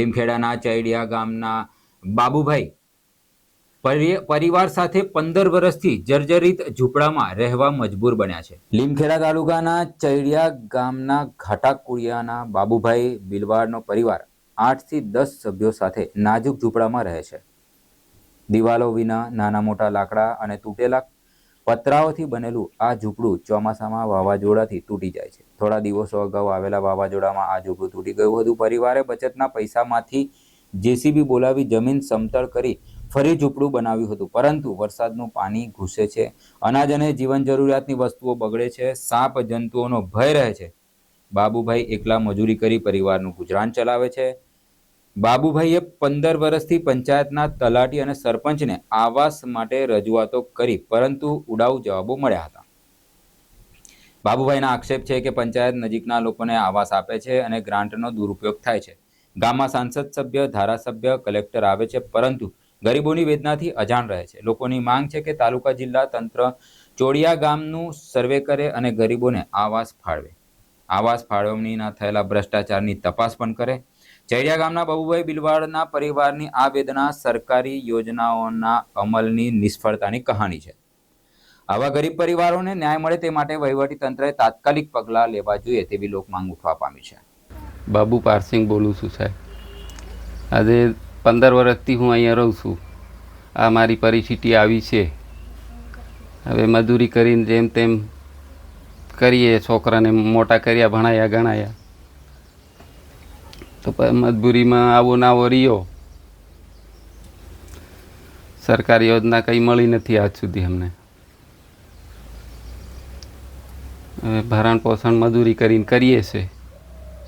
લીમખેડાના ચૈડિયા ગામના બાબુભાઈ પરી- પરિવાર સાથે પંદર વર્ષથી જર્જરિત ઝૂંપડામાં રહેવા મજબૂર બન્યા છે. લીમખેડા તાલુકાના ચૈડિયા ગામના ઘાટાકુડિયાના બાબુભાઈ બિલવાડનો પરિવાર આઠથી દસ સભ્યો સાથે નાજુક ઝૂંપડામાં રહે છે. દિવાલો વિના નાના મોટા લાકડા અને તૂટેલા પતરાઓથી બનેલું આ ઝૂંપડું ચોમાસામાં વાવાઝોડાથી તૂટી જાય છે. થોડા દિવસો અગાઉ આવેલા વાવાઝોડામાં આ ઝૂંપડું તૂટી ગયું હતું. પરિવારે બચતના પૈસામાંથી જેસીબી બોલાવી જમીન સમતળ કરી ફરી ઝૂંપડું બનાવ્યું હતું. પરંતુ વરસાદનું પાણી ઘૂસે છે. અનાજ અને જીવન જરૂરિયાતની વસ્તુઓ બગડે છે. સાપ જંતુઓનો ભય રહે છે. બાબુભાઈ એકલા મજૂરી કરી પરિવારનું ગુજરાન ચલાવે છે. બાબુભાઈએ પંદર વર્ષથી પંચાયતના તલાટી અને સરપંચને આવાસ માટે રજૂઆતો કરી, પરંતુ ઉડાઉ જવાબો મળ્યા હતા. બાબુભાઈના આક્ષેપ છે કે પંચાયત નજીકના લોકોને આવાસ આપે છે અને ગ્રાન્ટનો દુરુપયોગ થાય છે. ગામમાં સાંસદ સભ્ય, ધારાસભ્ય, કલેક્ટર આવે છે, પરંતુ ગરીબોની વેદનાથી અજાણ રહે છે. લોકોની માંગ છે કે તાલુકા જિલ્લા તંત્ર ચોડિયા ગામનું સર્વે કરે અને ગરીબોને આવાસ ફાળવે. આવાસ ફાળવણીના થયેલા ભ્રષ્ટાચારની તપાસ પણ કરે. ચૈડિયા ગામના બાબુભાઈ બિલવાડના પરિવારની આ વેદના સરકારી યોજનાઓના અમલની નિષ્ફળતાની કહાણી છે. આવા ગરીબ પરિવારોને ન્યાય મળે તે માટે વહીવટી તંત્રએ તાત્કાલિક પગલાં લેવા જોઈએ તેવી લોક માંગ ઉઠવા પામી છે. બાબુ પારસિંગ બોલું છું, સાહેબ. આજે પંદર વર્ષથી હું અહીંયા રહું છું. આ મારી પરિસ્થિતિ આવી છે. હવે મજૂરી કરીને જેમ તેમ કરીએ, છોકરાને મોટા કર્યા, ભણાયા, ગણાયા. તો મજબૂરીમાં આવો નાવો રહ્યો. સરકારી યોજના કંઈ મળી નથી આજ સુધી અમને. હવે ભરણ પોષણ મજૂરી કરીને કરીએ છે.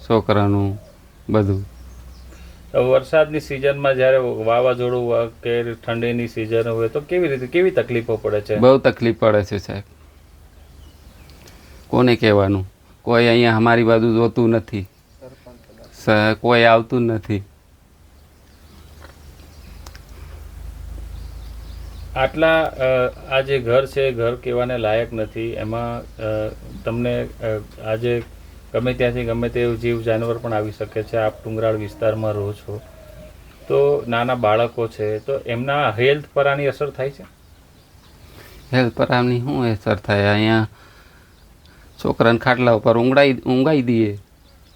છોકરાનું બધું. તો વરસાદની સિઝનમાં જ્યારે વાવાઝોડું હોય કે ઠંડીની સિઝન હોય તો કેવી રીતે કેવી તકલીફો પડે છે? બહુ તકલીફ પડે છે સાહેબ. કોને કહેવાનું? કોઈ અહીંયા અમારી બાજુ જોતું નથી. કોઈ આવતું જ નથી. આટલા આ જે ઘર છે ઘર કહેવાને લાયક નથી. એમાં તમને આજે ગમે ત્યાંથી ગમે તે જીવ જાનવર પણ આવી શકે છે. આપ ડુંગરાળ વિસ્તારમાં રહો છો. તો નાના બાળકો છે, તો એમના હેલ્થ પર આની અસર થાય છે? હેલ્થ પર આની શું અસર થાય? અહીંયા છોકરાને ખાટલા ઉપર ઊંઘાઈ ઊંઘાઈ દઈએ.